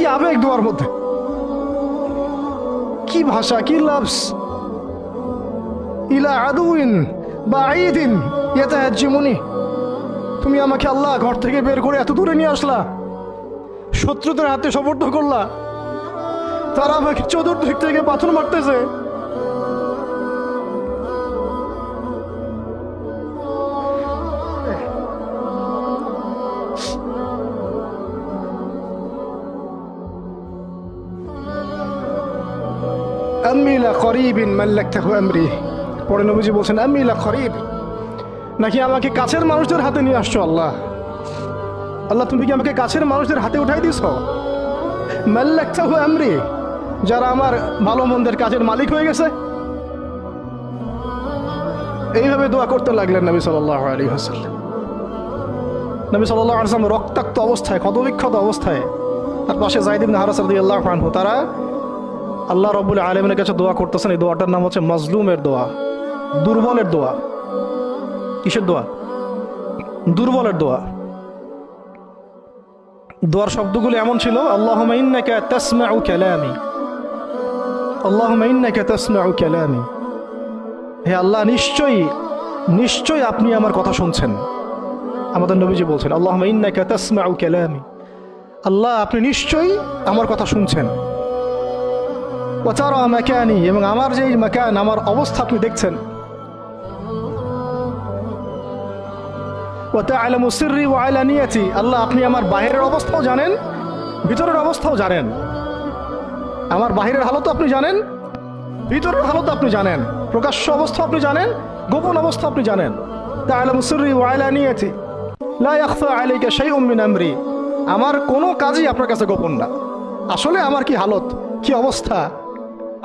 কি আবেগ দোয়ার মধ্যে? কি ভাষা, কি লাভস ইলা আদুইন বা আইদিন ইয়াতাহাজ্জিমুনি। তুমি আমাকে আল্লাহ ঘর থেকে বের করে এত দূরে নিয়ে আসলা। শত্রুদের হাতে সমর্থ করলা। তারা আমাকে চতুর্দিক থেকে পাথর মারতেছে। আমিলা করিবিন মাল্লাক্তাহু আমরি পরে নবীজি বলছেন আমিলা করিব নাকি আমাকে কাছের মানুষদের হাতে নিয়ে আসছো আল্লাহ? আল্লাহ, তুমি কি আমাকে কাছের মানুষদের হাতে উঠাই দিছ মাল্লাক্তাহু আমরি যারা আমার ভালো মন্দের কাজের মালিক হয়ে গেছে? এইভাবে দোয়া করতে লাগলেন নবী সাল্লাহ আলী হাসাল্লাম নবী সাল্লাহ আসলাম রক্তাক্ত অবস্থায়, ক্ষতবিক্ষত অবস্থায় তার পাশে জাইদিন হারাসাদি আল্লাহ আনহু, তারা আল্লাহ রবুল আলমের কাছে দোয়া করতেছেন, এই দোয়াটার নাম হচ্ছে মজলুমের দোয়া, দুর্বলের দোয়া। কিসের দোয়া? দুর্বলের দোয়া। দোয়ার শব্দগুলো এমন ছিল আল্লাহ ইন্নাকা তাসমাউ আল্লাহ হে আল্লাহ, নিশ্চয়ই নিশ্চয়ই আপনি আমার কথা শুনছেন। আমাদের নবীজি বলছেন আল্লাহ আল্লাহ, আপনি নিশ্চয়ই আমার কথা শুনছেন। ওয়াতারা মাকানি, এবং আমার যে মাকান, আমার অবস্থা আপনি দেখছেন। ওয়াতাআলামু সিররি ওয়া আলানিয়াতি আল্লাহ আপনি আমার বাহিরের অবস্থাও জানেন, ভিতরের অবস্থাও জানেন। আমার বাহিরের হালত আপনি জানেন, ভিতরের হালত আপনি জানেন, প্রকাশ্য অবস্থা আপনি জানেন, গোপন অবস্থা আপনি জানেন। তাআলামু সিররি ওয়া আলানিয়াতি লা ইয়াখফা আলাইকা শাইউম মিন আমরি, আমার কোনো কাজই আপনার কাছে গোপন না। আসলে আমার কি হালত, কি অবস্থা?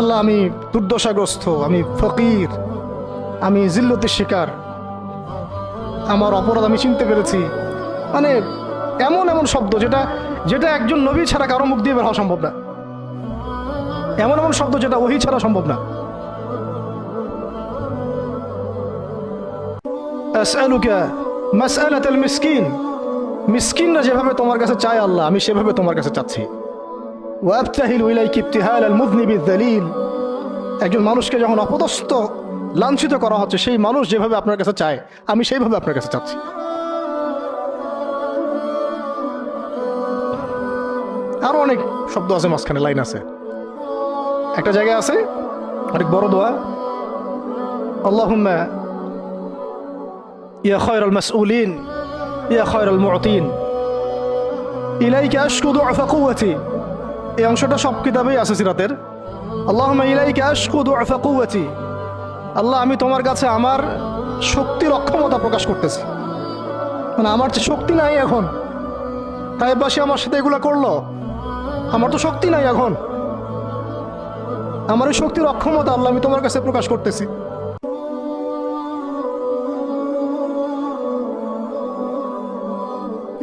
আল্লাহ আমি দুর্দশাগ্রস্ত, আমি ফকির, আমি জিল্লতের শিকার। আমার অপরাধ আমি চিনতে পেরেছি। মানে এমন এমন শব্দ যেটা যেটা একজন নবী ছাড়া কারও মুখ দিয়ে বের হওয়া সম্ভব না। এমন এমন শব্দ যেটা ওহি ছাড়া সম্ভব না। মিসকিনরা যেভাবে তোমার কাছে চায় আল্লাহ, আমি সেভাবে তোমার কাছে চাচ্ছি। ইবতিহাল আল একজন মানুষকে যখন অপদস্থ, লাঞ্ছিত করা হচ্ছে, সেই মানুষ যেভাবে আপনার কাছে চায়, আমি সেইভাবে আপনার কাছে চাচ্ছি। আরও অনেক শব্দ আছে, মাঝখানে লাইন আছে। একটা জায়গায় আছে, অনেক বড় দোয়া। আল্লাহুম্মা, ইয়া খায়রাল মাসউলিন, ইয়া খায়রাল মুতিন। ইলাইকা আশকু দুআফা কুওয়াতি। এই অংশটা সব কিতাবেই আছে সিরাতের। আল্লাহুম্মা ইলাইকা আশকু দুআফা কুওয়াতি। আল্লাহ, আমি তোমার কাছে আমার শক্তির অক্ষমতা প্রকাশ করতেছি। মানে আমার যে শক্তি নাই এখন, তাই পাশে আমার সাথে এগুলা করল। আমার তো শক্তি নাই এখন। আমার এই শক্তির অক্ষমতা আল্লাহ, আমি তোমার কাছে প্রকাশ করতেছি।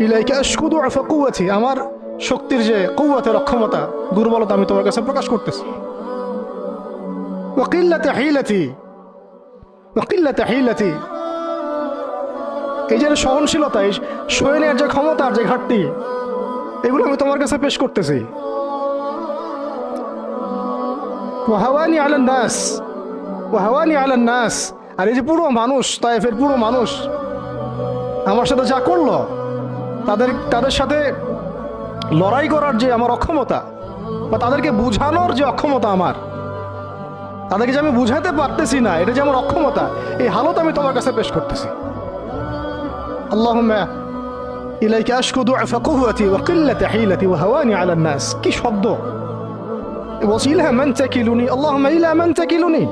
ইলাইকা আশকুদু আফা কুওয়াতি। আমার শক্তির যে কৌয়াতের অক্ষমতা, দুর্বলতা আমি তোমার কাছে প্রকাশ করতেছি। ওয়াকিল্লাতে হিলাতি ওয়াকিল্লাতে হিলাতি এই যে সহনশীলতা, এই সৈনের যে ক্ষমতার যে ঘাটতি, এগুলো আমি তোমার কাছে পেশ করতেছি। ওয়াহাওয়ানি আলান নাস ওয়াহাওয়ানি আলান নাস। আর এই যে পুরো মানুষ তাইফের পুরো মানুষ, আমার সাথে যা করল, তাদের তাদের সাথে লড়াই করার যে আমার অক্ষমতা বা তাদেরকে বুঝানোর যে অক্ষমতা আমার, তাদেরকে যে আমি বুঝাতে পারতেছি না, এটা যে আমার অক্ষমতা, এই হালত আমি তোমার কাছে পেশ করতেছি। আল্লাহুম্মা ইলাইকা আশকু দুআফা কুওয়াতি ওয়া কিল্লাতা হিলাতি ওয়া হাওয়ানি আলা নাস। কি শব্দ? ইলা মান তাকিলুনি, আল্লাহুম্মা ইলা মান তাকিলুনি।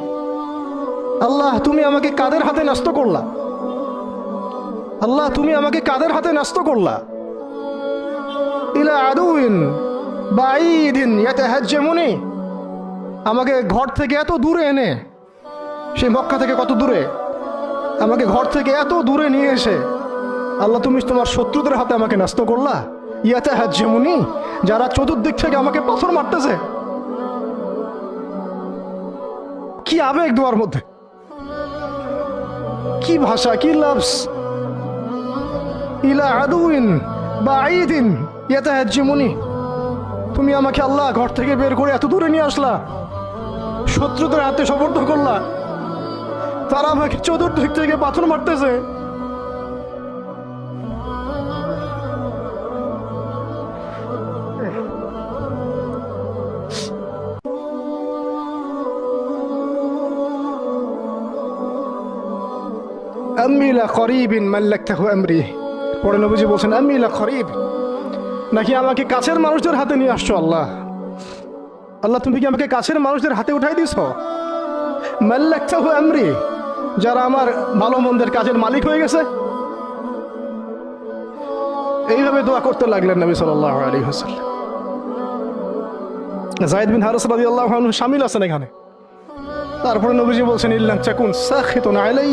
আল্লাহ, তুমি আমাকে কাদের হাতে ন্যস্ত করলা? আল্লাহ, তুমি আমাকে কাদের হাতে ন্যস্ত করলা? ইলা ইয়াতাহাজ্জামুনি। আমাকে ঘর থেকে এত দূরে এনে, সে মক্কা থেকে কত দূরে, আমাকে ঘর থেকে এত দূরে নিয়ে এসে, আল্লাহ তুমি তোমার শত্রুদের হাতে আমাকে ন্যস্ত করলা? ইয়াতে হাজ্জামুনি যারা চতুর্দিক থেকে আমাকে পাথর মারতেছে। কি আবেগ দোয়ার মধ্যে। কি ভাষা, কি লাভস ইলা আদুইন বা আইদিন ইয়াতে হাজ্জামুনি তুমি আমাকে আল্লাহ ঘর থেকে বের করে এত দূরে নিয়ে আসলা। শত্রুদের হাতে সমর্থ করলা। তারা আমাকে চতুর্দিক থেকে পাথর মারতেছে। আমিলা করিবিন মাল্লাক্তাহু আমরি। পরে নবীজি বলছেন আমিলা করিব। নাকি আমাকে কাছের মানুষদের হাতে নিয়ে আসছো আল্লাহ? আল্লাহ, তুমি কি আমাকে কাছের মানুষদের হাতে উঠাই দিছ মাল্লাক্তাহু আমরি, যারা আমার ভালো মন্দের কাজের মালিক হয়ে গেছে। এইভাবে দোয়া করতে লাগলেন নবী সাল্লাল্লাহু আলাইহি ওয়াসাল্লাম। জায়েদ বিন হারিস রাদিয়াল্লাহু আনহু শামিল আছেন এখানে। তারপরে নবীজি বলছেন, ইল্লান চাকুন সাখিতুন আলাই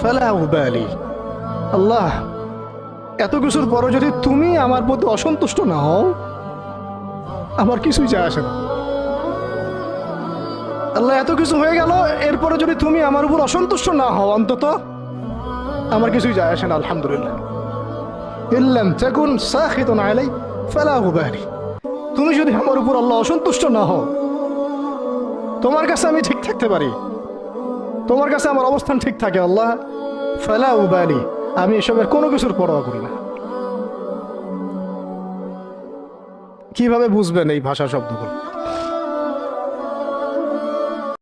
ফালা আল্লাহ এত কিছুর পরও যদি তুমি আমার প্রতি অসন্তুষ্ট না হও, আমার কিছুই যায় আসে না। আল্লাহ, এত কিছু হয়ে গেল এরপরে যদি তুমি আমার উপর অসন্তুষ্ট না হও, অন্তত আমার কিছুই যায় আসে না, আলহামদুলিল্লাহ। ইল্লাম আলাই ফালা তুমি যদি আমার উপর আল্লাহ অসন্তুষ্ট না হও, তোমার কাছে আমি ঠিক থাকতে পারি। তোমার কাছে আমার অবস্থান ঠিক থাকে, আল্লাহ ফালা উবালি আমি এসবের কোনো কিছুর পরোয়া করি না। কীভাবে বুঝবেন এই ভাষা শব্দগুলো?